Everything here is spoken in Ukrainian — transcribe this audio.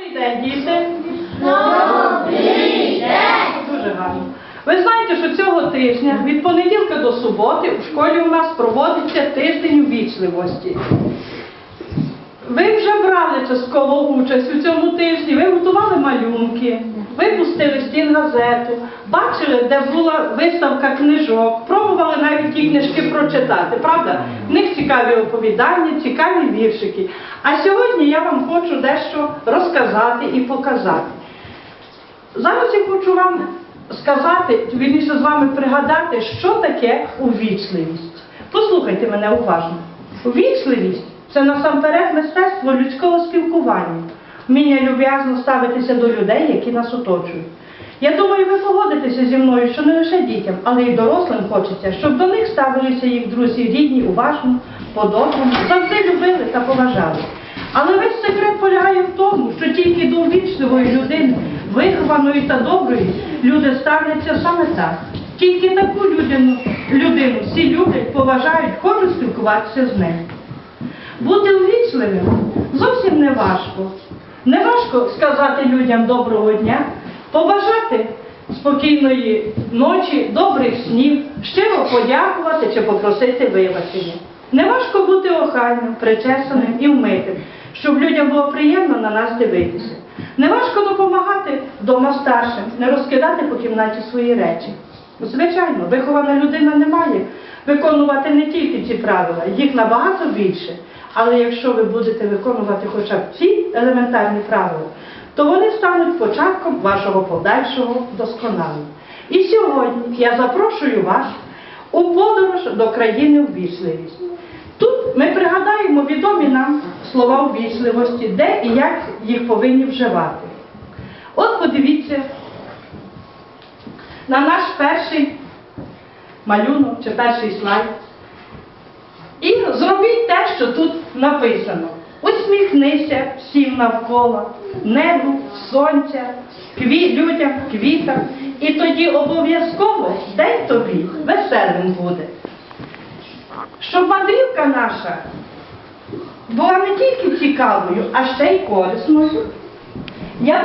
Добрий день, діти. Добрий день! Дуже гарно. Ви знаєте, що цього тижня від понеділка до суботи у школі у нас проводиться тиждень увічливості. Ви брали частково участь у цьому тижні, ви готували малюнки, ви пустили стін газету, бачили, де була виставка книжок, пробували навіть ті книжки прочитати, правда? В них цікаві оповідання, цікаві віршики. А сьогодні я вам хочу дещо розказати і показати. Зараз я хочу вам сказати, вірніше з вами пригадати, що таке увічливість. Послухайте мене уважно. Увічливість це насамперед мистецтво людського спілкування, вміння люб'язно ставитися до людей, які нас оточують. Я думаю, ви погодитеся зі мною, що не лише дітям, але й дорослим хочеться, щоб до них ставилися їх друзі рідні, уважно, по-доброму, завжди любили та поважали. Але весь секрет полягає в тому, що тільки до увічливої людини, вихованої та доброї, люди ставляться саме так. Тільки таку людину, людину всі люблять, поважають, хочуть спілкуватися з нею. Бути увічливим зовсім не важко. Не важко сказати людям доброго дня, побажати спокійної ночі, добрих снів, щиро подякувати чи попросити вибачення. Не важко бути охайним, причесаним і вмитим, щоб людям було приємно на нас дивитися. Не важко допомагати вдома старшим, не розкидати по кімнаті свої речі. Звичайно, вихована людина не має виконувати не тільки ці правила, їх набагато більше. Але якщо ви будете виконувати хоча б ці елементарні правила, то вони стануть початком вашого подальшого вдосконалення. І сьогодні я запрошую вас у подорож до країни ввічливість. Тут ми пригадаємо відомі нам слова ввічливості, де і як їх повинні вживати. От подивіться на наш перший малюнок чи перший слайд. І зробіть те, що тут написано. Усміхнися всім навколо, небу, сонця, кві, людям, квітам. І тоді обов'язково день тобі веселим буде. Щоб мандрівка наша була не тільки цікавою, а ще й корисною. Я